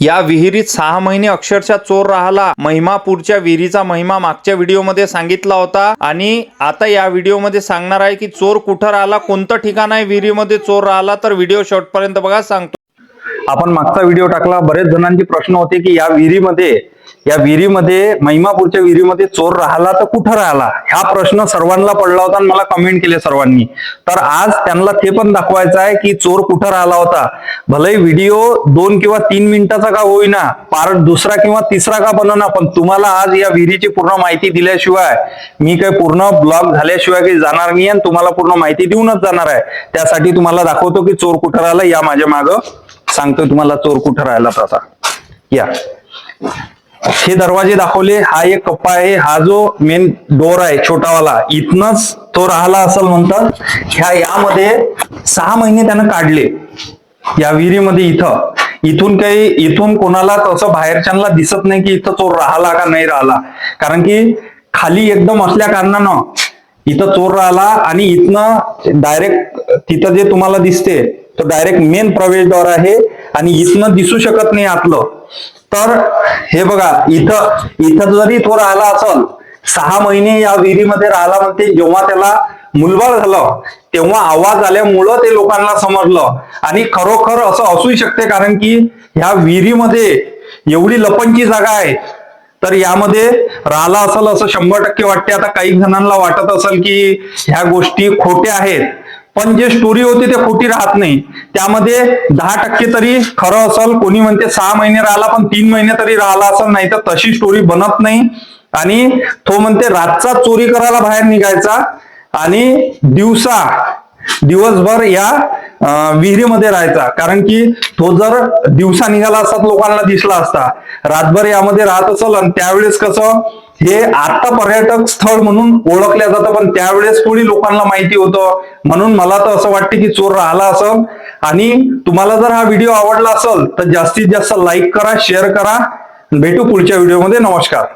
या विहिरीत सहा महिने अक्षरशः चोर राहिला. महिमापूरच्या विहिरीचा महिमा मागच्या व्हिडिओमध्ये सांगितला होता. आणि आता या व्हिडिओमध्ये सांगणार आहे की चोर कुठं राहिला कोणतं ठिकाण आहे विहिरीमध्ये चोर राहिला तर व्हिडिओ शेवटपर्यंत बघा सांगतो. आपण मागचा व्हिडिओ टाकला बरेच जणांचे प्रश्न होते की या विहिरीमध्ये या विहिरीमध्ये महिमापूरच्या विहिरीमध्ये चोर राहिला तर कुठं राहिला? हा प्रश्न सर्वांना पडला होता आणि मला कमेंट केले सर्वांनी. तर आज त्यांना ते पण दाखवायचं आहे की चोर कुठं राहिला होता. भले व्हिडिओ दोन किंवा तीन मिनिटाचा का होईना पार्ट दुसरा किंवा तिसरा का बनवना पण तुम्हाला आज या विहिरीची पूर्ण माहिती दिल्याशिवाय मी काही पूर्ण ब्लॉग झाल्याशिवाय काही जाणार नाही आणि तुम्हाला पूर्ण माहिती देऊनच जाणार आहे. त्यासाठी तुम्हाला दाखवतो की चोर कुठं राहिला या माझ्या मागं सांगतो तुम्हाला चोर कुठं राहिला तसा. या. हे दरवाजे दाखवले. हा एक कप्पा आहे. हा जो मेन डोर आहे छोटावाला इथनच तो राहिला असं म्हणतात. ह्या यामध्ये सहा महिने त्यानं काढले. या विहिरीमध्ये इथं. इथून काही इथून कोणाला तसं बाहेरच्यांना दिसत नाही की इथं चोर राहिला का नाही राहिला. कारण की खाली एकदम असल्या कारणानं इथं चोर राहिला आणि इथनं डायरेक्ट तिथं जे तुम्हाला दिसते तो डायरेक्ट मेन प्रवेशद्वार आहे आणि इथनं दिसू शकत नाही आतलं. तर हे बघा इथं इथं जरी तो राहिला असल सहा महिने या विहिरीमध्ये राहिला म्हणते जेव्हा त्याला मुलबाळ झालं तेव्हा आवाज आल्यामुळं ते लोकांना समजलं. आणि खरोखर असं असू शकते कारण की ह्या विहिरीमध्ये एवढी लपणची जागा आहे. तर यामध्ये राहिला असेल असं शंभर टक्के वाटते. आता काही जणांना वाटत असेल की ह्या गोष्टी खोट्या आहेत. पण जे स्टोरी होती ते खोटी राहत नाही. त्यामध्ये दहा टक्के तरी खरं असेल कोणी म्हणते सहा महिने राहिला पण तीन महिने तरी राहिला असेल नाही तर तशी स्टोरी बनत नाही. आणि तो म्हणते रातचा चोरी करायला बाहेर निघायचा. आणि दिवसा दिवसभर या विहिरीमध्ये राहायचा. कारण की तो जर दिवसा निघाला असता तर लोकांना दिसला असता. रातभर यामध्ये राहत असेल आणि त्यावेळेस कसं हे आता पर्यटक स्थळ म्हणून ओळखल्या जातं पण त्यावेळेस थोडी लोकांना माहिती होतं? म्हणून मला तर असं वाटतं की चोर राहिला असेल. आणि तुम्हाला जर हा व्हिडिओ आवडला असेल तर जास्तीत जास्त लाईक करा शेअर करा. भेटू पुढच्या व्हिडिओमध्ये. नमस्कार.